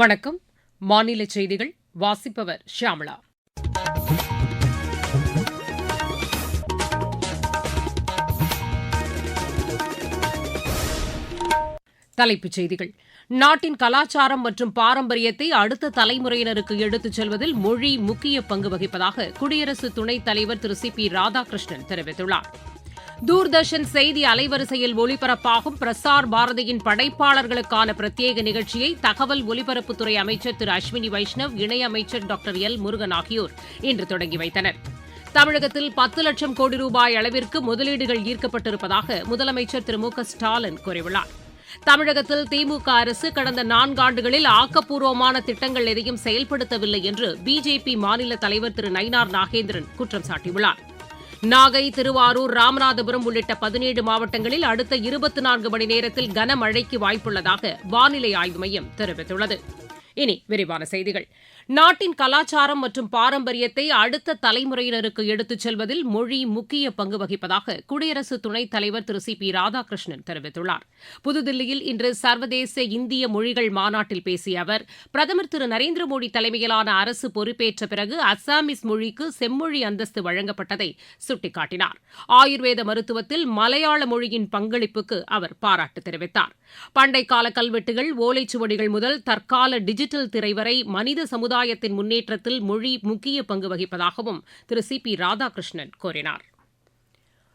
வணக்கம். மாநில செய்திகள் வாசிப்பவர் ஷியாமளா தலைப்புச் செய்திகள். நாட்டின் கலாச்சாரம் மற்றும் பாரம்பரியத்தை அடுத்த தலைமுறையினருக்கு எடுத்துச் செல்வதில் மொழி முக்கிய பங்கு வகிப்பதாக குடியரசு துணைத் தலைவர் திரு சி பி ராதாகிருஷ்ணன் தெரிவித்துள்ளார். தூர்தர்ஷன் செய்தி அலைவரிசையில் ஒளிபரப்பாகும் பிரசார் பாரதியின் படைப்பாளர்களுக்கான பிரத்யேக நிகழ்ச்சியை தகவல் ஒலிபரப்புத்துறை அமைச்சர் திரு அஸ்வினி வைஷ்ணவ் இணையமைச்சர் டாக்டர் எல். முருகன் ஆகியோர் இன்று தொடங்கி வைத்தனர். தமிழகத்தில் பத்து லட்சம் கோடி ரூபாய் அளவிற்கு முதலீடுகள் ஈர்க்கப்பட்டிருப்பதாக முதலமைச்சர் திரு மு க ஸ்டாலின் கூறியுள்ளார். தமிழகத்தில் திமுக அரசு கடந்த நான்காண்டுகளில் ஆக்கப்பூர்வமான திட்டங்கள் எதையும் செயல்படுத்தவில்லை என்று பிஜேபி மாநில தலைவர் திரு நயினார் நாகேந்திரன் குற்றம் சாட்டியுள்ளார். நாகை திருவாரூர் ராமநாதபுரம் உள்ளிட்ட பதினேழு மாவட்டங்களில் அடுத்த இருபத்தி நான்கு மணி நேரத்தில் கனமழைக்கு வாய்ப்புள்ளதாக வானிலை ஆய்வு மையம் தெரிவித்துள்ளது. இனி விரிவான செய்திகள். நாட்டின் கலாச்சாரம் மற்றும் பாரம்பரியத்தை அடுத்த தலைமுறையினருக்கு எடுத்துச் செல்வதில் மொழி முக்கிய பங்கு வகிப்பதாக குடியரசு துணைத் தலைவர் திரு சி பி ராதாகிருஷ்ணன் தெரிவித்துள்ளார். புதுதில்லியில் இன்று சர்வதேச இந்திய மொழிகள் மாநாட்டில் பேசிய அவர் பிரதமர் திரு நரேந்திர மோடி தலைமையிலான அரசு பொறுப்பேற்ற பிறகு அஸ்ஸாமிஸ் மொழிக்கு செம்மொழி அந்தஸ்து வழங்கப்பட்டதை சுட்டிக்காட்டினார். ஆயுர்வேத மருத்துவத்தில் மலையாள மொழியின் பங்களிப்புக்கு அவர் பாராட்டு தெரிவித்தார். பண்டைக்கால கல்வெட்டுகள் ஓலைச்சுவடிகள் முதல் தற்கால டிஜிட்டல் திரை வரை மனித சமுதாயத்தின் முன்னேற்றத்தில் மொழி முக்கிய பங்கு வகிப்பதாகவும் திரு சி பி ராதாகிருஷ்ணன் கூறினார்.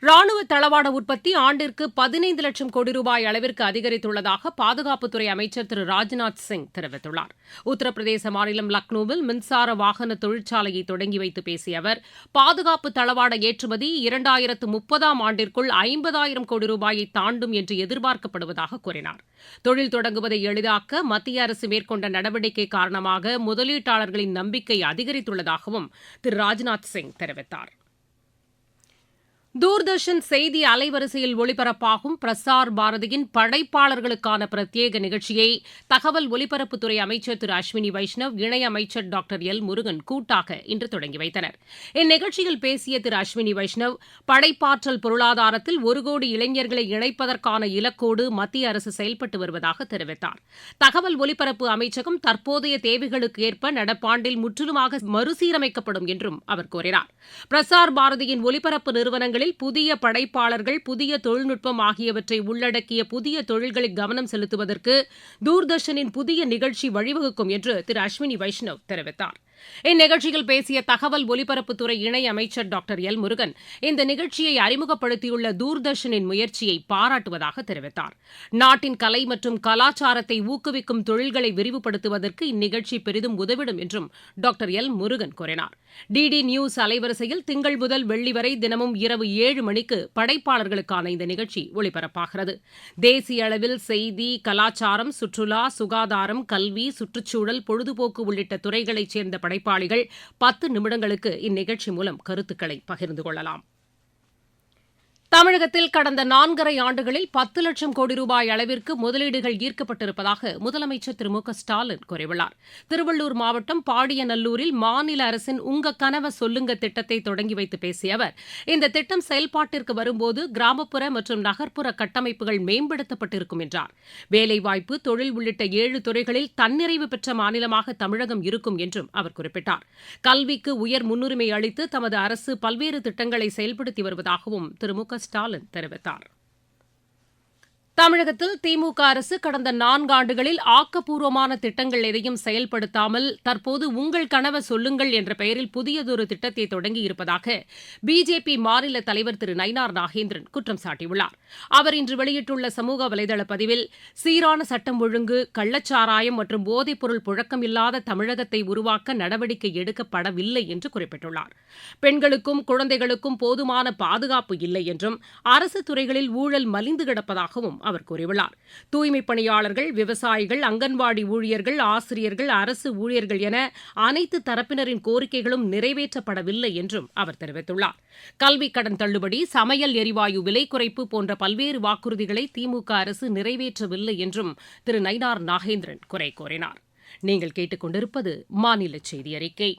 ராணுவ தளவாட உற்பத்தி ஆண்டிற்கு பதினைந்து லட்சம் கோடி ரூபாய் அளவிற்கு அதிகரித்துள்ளதாக பாதுகாப்புத்துறை அமைச்சர் திரு ராஜ்நாத் சிங் தெரிவித்துள்ளார். உத்தரப்பிரதேச மாநிலம் லக்னோவில் மின்சார வாகன தொழிற்சாலையை தொடங்கி வைத்து பேசிய அவர் பாதுகாப்பு தளவாட ஏற்றுமதி இரண்டாயிரத்து முப்பதாம் ஆண்டிற்குள் ஐம்பதாயிரம் கோடி ரூபாயை தாண்டும் என்று எதிர்பார்க்கப்படுவதாக கூறினார். தொழில் தொடங்குவதை எளிதாக்க மத்திய அரசு மேற்கொண்ட நடவடிக்கை காரணமாக முதலீட்டாளர்களின் நம்பிக்கை அதிகரித்துள்ளதாகவும் திரு ராஜ்நாத் சிங் தெரிவித்தார். தூர்தர்ஷன் செய்தி அலைவரிசையில் ஒளிபரப்பாகும் பிரசார் பாரதியின் படைப்பாளர்களுக்கான பிரத்யேக நிகழ்ச்சியை தகவல் ஒலிபரப்புத்துறை அமைச்சர் திரு அஸ்வினி வைஷ்ணவ் இணையமைச்சர் டாக்டர் எல் முருகன் கூட்டாக இன்று தொடங்கி வைத்தனர். இந்நிகழ்ச்சியில் பேசிய திரு அஸ்வினி வைஷ்ணவ் படைப்பாற்றல் பொருளாதாரத்தில் ஒரு கோடி இளைஞர்களை இணைப்பதற்கான இலக்கோடு மத்திய அரசு செயல்பட்டு வருவதாக தெரிவித்தார். தகவல் ஒலிபரப்பு அமைச்சகம் தற்போதைய தேவைகளுக்கு ஏற்ப நடப்பாண்டில் முற்றிலுமாக மறுசீரமைக்கப்படும் என்றும் அவர் கூறினார். பிரசார் பாரதியின் ஒலிபரப்பு நிறுவனங்களில் புதிய படைப்பாளர்கள் புதிய தொழில்நுட்பம் ஆகியவற்றை உள்ளடக்கிய புதிய தொழில்களில் கவனம் செலுத்துவதற்கு தூர்தர்ஷனின் புதிய நிகழ்ச்சி வழிவகுக்கும் என்று திரு அஸ்வினி வைஷ்ணவ் தெரிவித்தார். இந்நிகழ்ச்சியில் பேசிய தகவல் ஒலிபரப்புத்துறை இணை அமைச்சர் டாக்டர் எல் முருகன் இந்த நிகழ்ச்சியை அறிமுகப்படுத்தியுள்ள தூர்தர்ஷனின் முயற்சியை பாராட்டுவதாக தெரிவித்தார். நாட்டின் கலை மற்றும் கலாச்சாரத்தை ஊக்குவிக்கும் தொழில்களை விரிவுபடுத்துவதற்கு இந்நிகழ்ச்சி பெரிதும் உதவிடும் என்றும் டாக்டர் எல் முருகன் கூறினார். டிடி நியூஸ் அலைவரிசையில் திங்கள் முதல் வெள்ளி வரை தினமும் இரவு ஏழு மணிக்கு படைப்பாளர்களுக்கான இந்த நிகழ்ச்சி ஒளிபரப்பாகிறது. தேசிய அளவில் செய்தி கலாச்சாரம் சுற்றுலா சுகாதாரம் கல்வி சுற்றுச்சூழல் பொழுதுபோக்கு உள்ளிட்ட துறைகளைச் சேர்ந்த படைப்பாளிகள் பத்து நிமிடங்களுக்கு இந்நிகழ்ச்சி மூலம் கருத்துக்களை பகிர்ந்து கொள்ளலாம். தமிழகத்தில் கடந்த நான்கரை ஆண்டுகளில் பத்து லட்சம் கோடி ரூபாய் அளவிற்கு முதலீடுகள் ஈர்க்கப்பட்டிருப்பதாக முதலமைச்சர் திரு மு க ஸ்டாலின் கூறியுள்ளார். திருவள்ளூர் மாவட்டம் பாடியநல்லூரில் மாநில அரசின் உங்க கனவ சொல்லுங்க திட்டத்தை தொடங்கி வைத்து பேசிய அவர் இந்த திட்டம் செயல்பாட்டிற்கு வரும்போது கிராமப்புற மற்றும் நகர்ப்புற கட்டமைப்புகள் மேம்படுத்தப்பட்டிருக்கும் என்றார். வேலைவாய்ப்பு தொழில் உள்ளிட்ட ஏழு துறைகளில் தன்னிறைவு பெற்ற மாநிலமாக தமிழகம் இருக்கும் என்றும் அவர் குறிப்பிட்டார். கல்விக்கு உயர் முன்னுரிமை அளித்து தமது அரசு பல்வேறு திட்டங்களை செயல்படுத்தி வருவதாகவும் திரு மு க ஸ்டாலின் தெரிவித்தாா் தமிழகத்தில் திமுக அரசு கடந்த நான்காண்டுகளில் ஆக்கப்பூர்வமான திட்டங்கள் எதையும் செயல்படுத்தாமல் தற்போது உங்கள் கனவை சொல்லுங்கள் என்ற பெயரில் புதியதொரு திட்டத்தை தொடங்கியிருப்பதாக பிஜேபி மாநில தலைவர் திரு நயினார் நாகேந்திரன் குற்றம் சாட்டியுள்ளார். அவர் இன்று வெளியிட்டுள்ள சமூக வலைதள பதிவில் சீரான சட்டம் ஒழுங்கு கள்ளச்சாராயம் மற்றும் போதைப்பொருள் புழக்கம் இல்லாத தமிழகத்தை உருவாக்க நடவடிக்கை எடுக்கப்படவில்லை என்று குறிப்பிட்டுள்ளார். பெண்களுக்கும் குழந்தைகளுக்கும் போதுமான பாதுகாப்பு இல்லை என்றும் அரசு துறைகளில் ஊழல் மலிந்து கிடப்பதாகவும் அவர் கூறியுள்ளார். தூய்மைப் பணியாளர்கள் விவசாயிகள் அங்கன்வாடி ஊழியர்கள் ஆசிரியர்கள் அரசு ஊழியர்கள் என அனைத்து தரப்பினரின் கோரிக்கைகளும் நிறைவேற்றப்படவில்லை என்றும் அவர் தெரிவித்துள்ளார். கல்விக் கடன் தள்ளுபடி சமையல் எரிவாயு விலை குறைப்பு போன்ற பல்வேறு வாக்குறுதிகளை திமுக அரசு நிறைவேற்றவில்லை என்றும் திரு நயினார் நாகேந்திரன் குறை கூறினார். நீங்கள் கேட்டுக்கொண்டிருப்பது மாநில செய்தி அறிக்கை.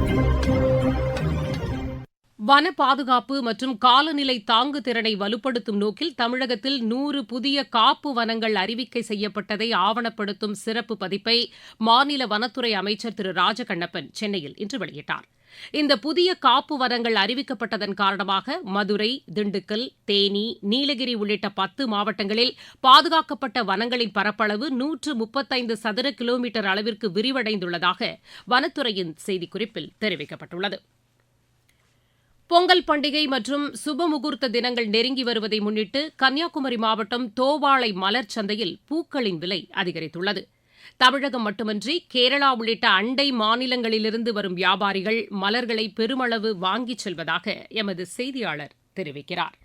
வன பாதுகாப்பு மற்றும் காலநிலை தாங்கு திறனை வலுப்படுத்தும் நோக்கில் தமிழகத்தில் நூறு புதிய காப்பு வனங்கள் அறிவிக்கை செய்யப்பட்டதை ஆவணப்படுத்தும் சிறப்பு பதிப்பை மாநில வனத்துறை அமைச்சர் திரு ராஜகண்ணப்பன் சென்னையில் இன்று வெளியிட்டார். இந்த புதிய காப்பு வனங்கள் அறிவிக்கப்பட்டதன் காரணமாக மதுரை திண்டுக்கல் தேனி நீலகிரி உள்ளிட்ட பத்து மாவட்டங்களில் பாதுகாக்கப்பட்ட வனங்களின் பரப்பளவு நூற்று முப்பத்தைந்து சதுர கிலோமீட்டர் அளவிற்கு விரிவடைந்துள்ளதாக வனத்துறையின் செய்திக்குறிப்பில் தெரிவிக்கப்பட்டுள்ளது. பொங்கல் பண்டிகை மற்றும் சுபமுகூர்த்த தினங்கள் நெருங்கி வருவதை முன்னிட்டு கன்னியாகுமரி மாவட்டம் தோவாளை மலர் சந்தையில் பூக்களின் விலை அதிகரித்துள்ளது. தமிழகம் மட்டுமன்றி கேரளா உள்ளிட்ட அண்டை மாநிலங்களிலிருந்து வரும் வியாபாரிகள் மலர்களை பெருமளவு வாங்கிச் செல்வதாக எமது செய்தியாளர் தெரிவிக்கிறார்.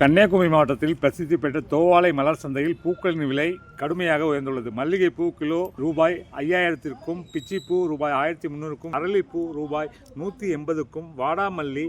கன்னியாகுமரி மாவட்டத்தில் பிரசித்தி பெற்ற தோவாளை மலர் சந்தையில் பூக்களின் விலை கடுமையாக உயர்ந்துள்ளது. மல்லிகைப்பூ கிலோ ரூபாய் ஐயாயிரத்திற்கும் பிச்சிப்பூ ரூபாய் ஆயிரத்தி முந்நூறுக்கும் அரளிப்பூ ரூபாய் நூற்றி எண்பதுக்கும் வாடாமல்லி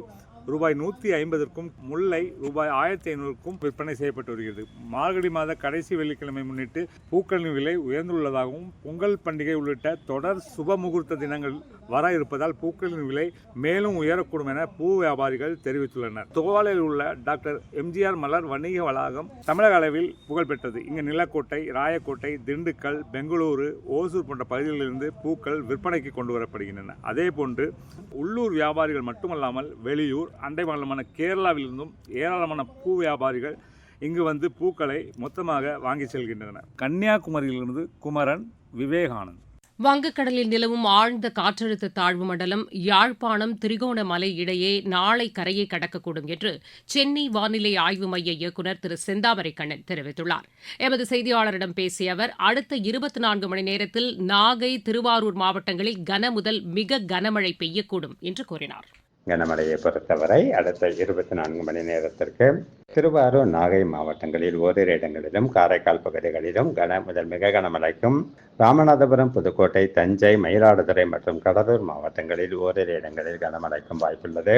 ரூபாய் நூற்றி ஐம்பதற்கும் முல்லை ரூபாய் ஆயிரத்தி ஐநூறுக்கும் விற்பனை செய்யப்பட்டு வருகிறது. மார்கழி மாத கடைசி வெள்ளிக்கிழமை முன்னிட்டு பூக்களின் விலை உயர்ந்துள்ளதாகவும் பொங்கல் பண்டிகை உள்ளிட்ட தொடர் சுப முகூர்த்த தினங்கள் வர இருப்பதால் பூக்களின் விலை மேலும் உயரக்கூடும் என பூ வியாபாரிகள் தெரிவித்துள்ளனர். தோவாலையில் உள்ள டாக்டர் எம்ஜிஆர் மலர் வணிக வளாகம் தமிழக அளவில் புகழ்பெற்றது இங்கு நிலக்கோட்டை ராயக்கோட்டை திண்டுக்கல் பெங்களூரு ஓசூர் போன்ற பகுதிகளிலிருந்து பூக்கள் விற்பனைக்கு கொண்டு வரப்படுகின்றன. அதேபோன்று உள்ளூர் வியாபாரிகள் மட்டுமல்லாமல் வெளியூர் அண்டை மாநிலமான கேரளாவிலிருந்தும் ஏராளமான பூ வியாபாரிகள் இங்கு வந்து பூக்களை மொத்தமாக வாங்கி செல்கின்றனர். கன்னியாகுமரியிலிருந்து குமரன் விவேகானந்த். வங்கக்கடலில் நிலவும் ஆழ்ந்த காற்றழுத்த தாழ்வு மண்டலம் யாழ்ப்பாணம் திரிகோணமலை இடையே நாளை கரையை கடக்கக்கூடும் என்று சென்னை வானிலை ஆய்வு மைய இயக்குநர் திரு செந்தாமரை கண்ணன் தெரிவித்துள்ளார். எமது செய்தியாளரிடம் பேசிய அவர் அடுத்த இருபத்தி நான்கு மணி நேரத்தில் நாகை திருவாரூர் மாவட்டங்களில் கன முதல் மிக கனமழை பெய்யக்கூடும் என்று கூறினார். கனமழையை பொறுத்தவரை அடுத்த இருபத்தி நான்கு மணி நேரத்திற்கு திருவாரூர் நாகை மாவட்டங்களில் ஓரிரு இடங்களிலும் காரைக்கால் பகுதிகளிலும் கன முதல் மிக கனமழைக்கும் ராமநாதபுரம் புதுக்கோட்டை தஞ்சை மயிலாடுதுறை மற்றும் கடலூர் மாவட்டங்களில் ஓரிரு இடங்களில் கனமழைக்கும் வாய்ப்புள்ளது.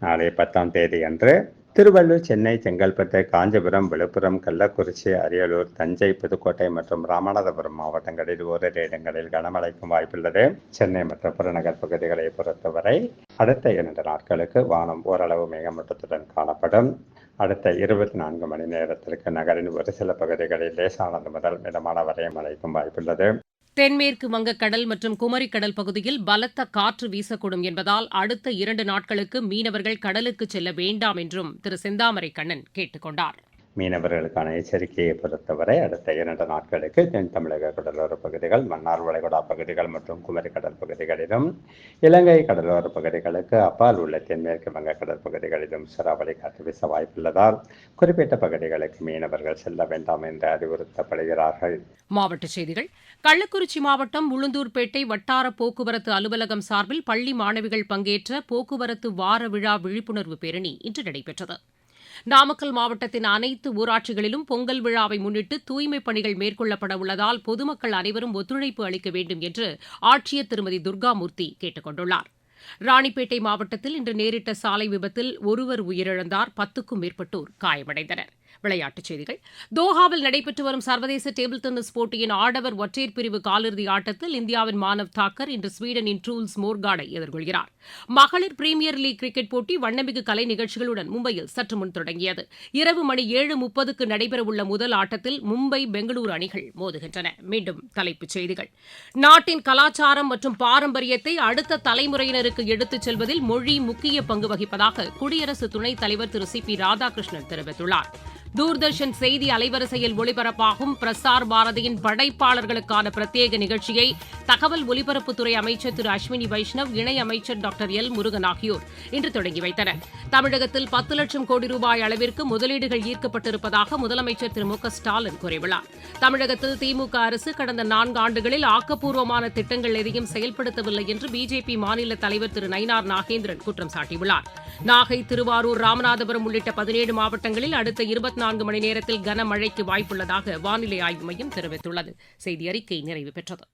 நாளை பத்தாம் தேதி அன்று திருவள்ளூர் சென்னை செங்கல்பட்டு காஞ்சிபுரம் விழுப்புரம் கள்ளக்குறிச்சி அரியலூர் தஞ்சை புதுக்கோட்டை மற்றும் ராமநாதபுரம் மாவட்டங்களில் ஓரிரு இடங்களில் கனமழைக்கும் வாய்ப்புள்ளது. சென்னை மற்றும் புறநகர் பகுதிகளை பொறுத்தவரை அடுத்த இரண்டு நாட்களுக்கு வானம் ஓரளவு மேகமூட்டத்துடன் காணப்படும். அடுத்த இருபத்தி நான்கு மணி நேரத்திற்கு நகரின் ஒரு சில பகுதிகளில் லேசானது முதல் மிதமான வரை மழைக்கும் வாய்ப்புள்ளது. தென்மேற்கு வங்கக்கடல் மற்றும் குமரிக்கடல் பகுதியில் பலத்த காற்று வீசக்கூடும் என்பதால் அடுத்த இரண்டு நாட்களுக்கு மீனவர்கள் கடலுக்கு செல்ல வேண்டாம் என்றும் திரு செந்தாமரை கண்ணன் கேட்டுக் கொண்டாா் மீனவர்களுக்கான எச்சரிக்கையை பொறுத்தவரை அடுத்த இரண்டு நாட்களுக்கு தென் தமிழக கடலோர பகுதிகள் மன்னார் வளைகுடா பகுதிகள் மற்றும் குமரி கடல் பகுதிகளிலும் இலங்கை கடலோர பகுதிகளுக்கு அப்பால் உள்ள தென்மேற்கு வங்க கடற்பகுதிகளிலும் சராவளி காற்று வீச வாய்ப்புள்ளதால் குறிப்பிட்ட பகுதிகளுக்கு மீனவர்கள் செல்ல வேண்டாம் என்று அறிவுறுத்தப்படுகிறார்கள். மாவட்ட செய்திகள். கள்ளக்குறிச்சி மாவட்டம் உளுந்தூர்பேட்டை வட்டார போக்குவரத்து அலுவலகம் சார்பில் பள்ளி மாணவிகள் பங்கேற்ற போக்குவரத்து வார விழா விழிப்புணர்வு பேரணி இன்று நடைபெற்றது. நாமக்கல் மாவட்டத்தின் அனைத்து ஊராட்சிகளிலும் பொங்கல் விழாவை முன்னிட்டு தூய்மைப் பணிகள் மேற்கொள்ளப்பட உள்ளதால் பொதுமக்கள் அனைவரும் ஒத்துழைப்பு அளிக்க வேண்டும் என்று ஆட்சியர் திருமதி துர்காமூர்த்தி கேட்டுக் கொண்டுள்ளார். ராணிப்பேட்டை மாவட்டத்தில் இன்று நேரிட்ட சாலை விபத்தில் ஒருவர் உயிரிழந்தார் பத்துக்கும் மேற்பட்டோர் காயமடைந்தனர். விளையாட்டுச் செய்திகள். தோஹாவில் நடைபெற்று வரும் சர்வதேச டேபிள் டென்னிஸ் போட்டியின் ஆடவர் ஒற்றையர் பிரிவு காலிறுதி ஆட்டத்தில் இந்தியாவின் மானவ் தாக்கர் இன்று ஸ்வீடனின் ட்ரூல்ஸ் மோர்காடை எதிர்கொள்கிறார். மகளிர் பிரீமியர் லீக் கிரிக்கெட் போட்டி வண்ணமிகு கலை நிகழ்ச்சிகளுடன் மும்பையில் சற்று முன் தொடங்கியது. இரவு மணி ஏழு முப்பதுக்கு நடைபெறவுள்ள முதல் ஆட்டத்தில் மும்பை பெங்களூரு அணிகள் மோதுகின்றன. மீண்டும் தலைப்புச் செய்திகள். நாட்டின் கலாச்சாரம் மற்றும் பாரம்பரியத்தை அடுத்த தலைமுறையினருக்கு எடுத்துச் செல்வதில் மொழி முக்கிய பங்கு வகிப்பதாக குடியரசு துணைத் தலைவர் திரு சி பி ராதாகிருஷ்ணன் தெரிவித்துள்ளார். தூர்தர்ஷன் செய்தி அலைவரிசையில் ஒளிபரப்பாகும் பிரசார் பாரதியின் படைப்பாளர்களுக்கான பிரத்யேக நிகழ்ச்சியை தகவல் ஒலிபரப்புத்துறை அமைச்சர் திரு அஸ்வினி வைஷ்ணவ் இணை அமைச்சர் டாக்டர் எல் முருகன் ஆகியோர் இன்று தொடங்கி வைத்தனர். தமிழகத்தில் பத்து லட்சம் கோடி ரூபாய் அளவிற்கு முதலீடுகள் ஈர்க்கப்பட்டிருப்பதாக முதலமைச்சர் திரு மு க ஸ்டாலின் கூறியுள்ளார். தமிழகத்தில் திமுக அரசு கடந்த நான்கு ஆண்டுகளில் ஆக்கப்பூர்வமான திட்டங்கள் எதையும் செயல்படுத்தவில்லை என்று பிஜேபி மாநில தலைவர் திரு நயினார் நாகேந்திரன் குற்றம் சாட்டியுள்ளார். நாகை திருவாரூர் ராமநாதபுரம் உள்ளிட்ட பதினேழு மாவட்டங்களில் அடுத்த இருபத்தி நான்கு மணி நேரத்தில் கனமழைக்கு வாய்ப்புள்ளதாக வானிலை ஆய்வு மையம் தெரிவித்துள்ளது. செய்தி அறிக்கை நிறைவு பெற்றது.